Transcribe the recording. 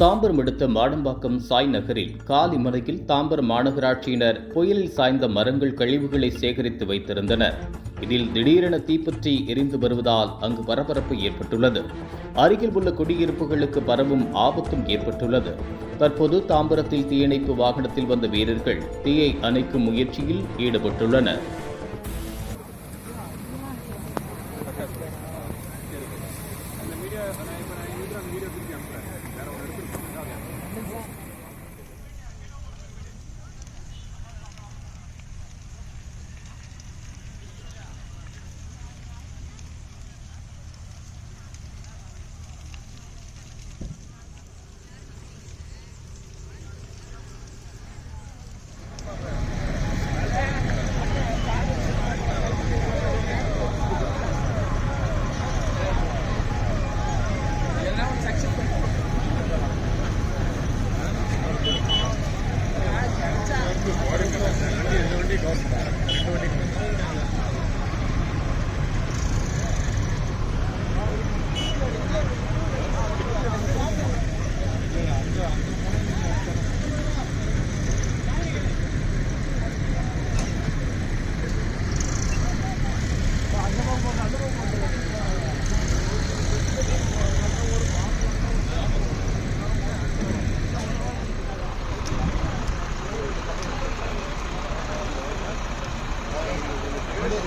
தாம்பரம் அடுத்த மாடம்பாக்கம் சாய் நகரில் காலிமலையில் தாம்பரம் மாநகராட்சியினர் புயலில் சாய்ந்த மரங்கள் கழிவுகளை சேகரித்து வைத்திருந்தனர். இதில் திடீரென தீப்பற்றி எரிந்து வருவதால் அங்கு பரபரப்பு ஏற்பட்டுள்ளது. அருகில் உள்ள குடியிருப்புகளுக்கு பரவும் ஆபத்தும் ஏற்பட்டுள்ளது. தற்போது தாம்பரத்தில் தீயணைப்பு வாகனத்தில் வந்த வீரர்கள் தீயை அணைக்கும் முயற்சியில் ஈடுபட்டுள்ளனர். Namaskar.